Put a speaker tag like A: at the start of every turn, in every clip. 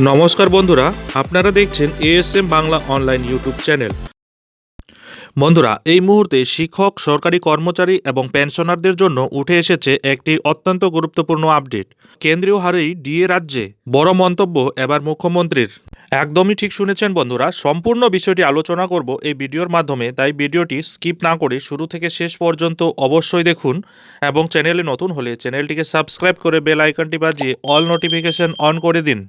A: নমস্কার বন্ধুরা, আপনারা দেখছেন ASM Bangla online YouTube channel বন্ধুরা, এই মুহূর্তে শিক্ষক, সরকারি কর্মচারী এবং পেনশনারদের জন্য উঠে এসেছে একটি অত্যন্ত গুরুত্বপূর্ণ আপডেট কেন্দ্রীয় হারেই ডিএ রাজ্যে বড় মন্তব্য এবার মুখ্যমন্ত্রীর। একদমই ঠিক শুনেছেন বন্ধুরা, সম্পূর্ণ বিষয়টি আলোচনা করব এই ভিডিওর মাধ্যমে, তাই ভিডিওটি স্কিপ না করে শুরু থেকে শেষ পর্যন্ত অবশ্যই দেখুন এবং চ্যানেলে নতুন হলে চ্যানেলটিকে সাবস্ক্রাইব করে বেল আইকনটি বাজিয়ে অল নোটিফিকেশন অন করে দিন।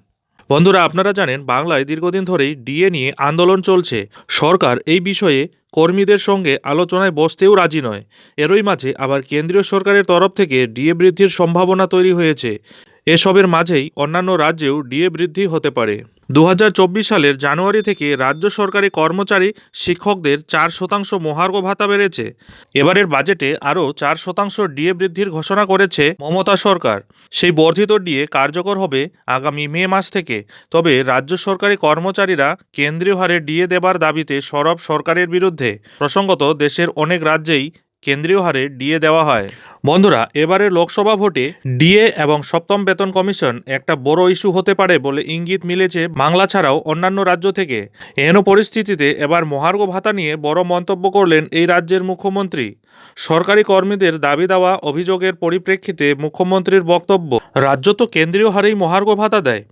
A: বন্ধুরা, আপনারা জানেন, বাংলায় দীর্ঘদিন ধরেই ডিএ নিয়ে আন্দোলন চলছে। সরকার এই বিষয়ে কর্মীদের সঙ্গে আলোচনায় বসতেও রাজি নয়। এরই মাঝে আবার কেন্দ্রীয় সরকারের তরফ থেকে ডিএ বৃদ্ধির সম্ভাবনা তৈরি হয়েছে। এসবের মাঝেই অন্যান্য রাজ্যেও ডিএ বৃদ্ধি হতে পারে। দু হাজার চব্বিশ সালের জানুয়ারি থেকে রাজ্য সরকারি কর্মচারী শিক্ষকদের চার শতাংশ মহার্ঘ ভাতা বেড়েছে। এবারের বাজেটে আরও চার শতাংশ ডিএ বৃদ্ধির ঘোষণা করেছে মমতা সরকার। সেই বর্ধিত ডিএ কার্যকর হবে আগামী মে মাস থেকে। তবে রাজ্য সরকারি কর্মচারীরা কেন্দ্রীয় হারে ডিএ দেবার দাবিতে সরব সরকারের বিরুদ্ধে। প্রসঙ্গত দেশের অনেক রাজ্যেই কেন্দ্রীয় হারে ডিএ দেওয়া হয়। বন্ধুরা, এবারে লোকসভা ভোটে ডিএ এবং সপ্তম বেতন কমিশন একটা বড় ইস্যু হতে পারে বলে ইঙ্গিত মিলেছে বাংলা ছাড়াও অন্যান্য রাজ্য থেকে। এন পরিস্থিতিতে এবার মহার্ঘ ভাতা নিয়ে বড় মন্তব্য করলেন এই রাজ্যের মুখ্যমন্ত্রী। সরকারি কর্মীদের দাবি দেওয়া অভিযোগের পরিপ্রেক্ষিতে মুখ্যমন্ত্রীর বক্তব্য, রাজ্য তো কেন্দ্রীয় হারেই মহার্ঘ ভাতা দেয়।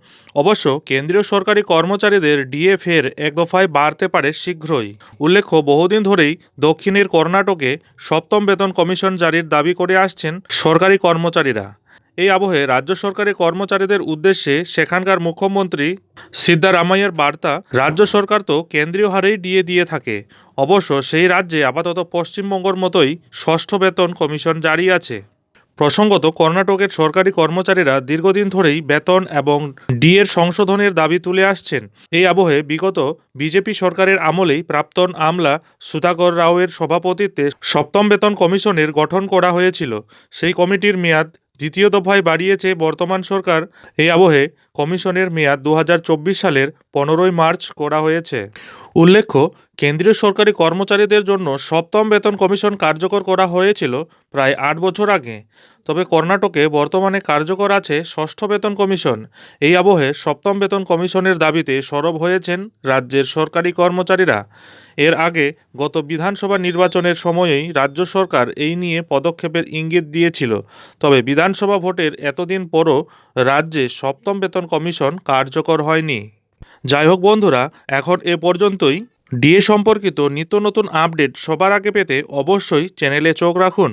A: অবশ্য কেন্দ্রীয় সরকারি কর্মচারীদের ডিএ ফের এক দফায় বাড়তে পারে শীঘ্রই। উল্লেখ্য, বহুদিন ধরেই দক্ষিণের কর্ণাটকে সপ্তম বেতন কমিশন জারির দাবি করে আসছেন সরকারি কর্মচারীরা। এই আবহে রাজ্য সরকারি কর্মচারীদের উদ্দেশ্যে সেখানকার মুখ্যমন্ত্রী সিদ্ধারামাইয়ের বার্তা রাজ্য সরকার তো কেন্দ্রীয় হারেই দিয়ে দিয়ে থাকে। অবশ্য সেই রাজ্যে আপাতত পশ্চিমবঙ্গর মতোই ষষ্ঠ বেতন কমিশন জারি আছে। প্রসঙ্গত, কর্ণাটকের সরকারি কর্মচারীরা দীর্ঘদিন ধরেই বেতন এবং ডিএর সংশোধনের দাবি তুলে আসছেন। এই আবহে বিগত বিজেপি সরকারের আমলেই প্রাক্তন আমলা সুধাকর রাওয়ের সভাপতিত্বে সপ্তম বেতন কমিশনের গঠন করা হয়েছিল। সেই কমিটির মেয়াদ দ্বিতীয় দফায় বাড়িয়েছে বর্তমান সরকার। এই আবহে কমিশনের মেয়াদ দু হাজার চব্বিশ সালের পনেরোই মার্চ করা হয়েছে। উল্লেখ্য, কেন্দ্রীয় সরকারি কর্মচারীদের জন্য সপ্তম বেতন কমিশন কার্যকর করা হয়েছিল প্রায় আট বছর আগে। তবে কর্ণাটকে বর্তমানে কার্যকর আছে ষষ্ঠ বেতন কমিশন। এই আবহে সপ্তম বেতন কমিশনের দাবিতে সরব হয়েছেন রাজ্যের সরকারি কর্মচারীরা। এর আগে গত বিধানসভা নির্বাচনের সময়েই রাজ্য সরকার এই নিয়ে পদক্ষেপের ইঙ্গিত দিয়েছিল। তবে বিধানসভা ভোটের এতদিন পরও রাজ্যে সপ্তম বেতন কমিশন কার্যকর হয়নি। যাই হোক বন্ধুরা, এখন এ পর্যন্তই। ডিএ সম্পর্কিত নিত্য নতুন আপডেট সবার আগে পেতে অবশ্যই চ্যানেলে চোখ রাখুন।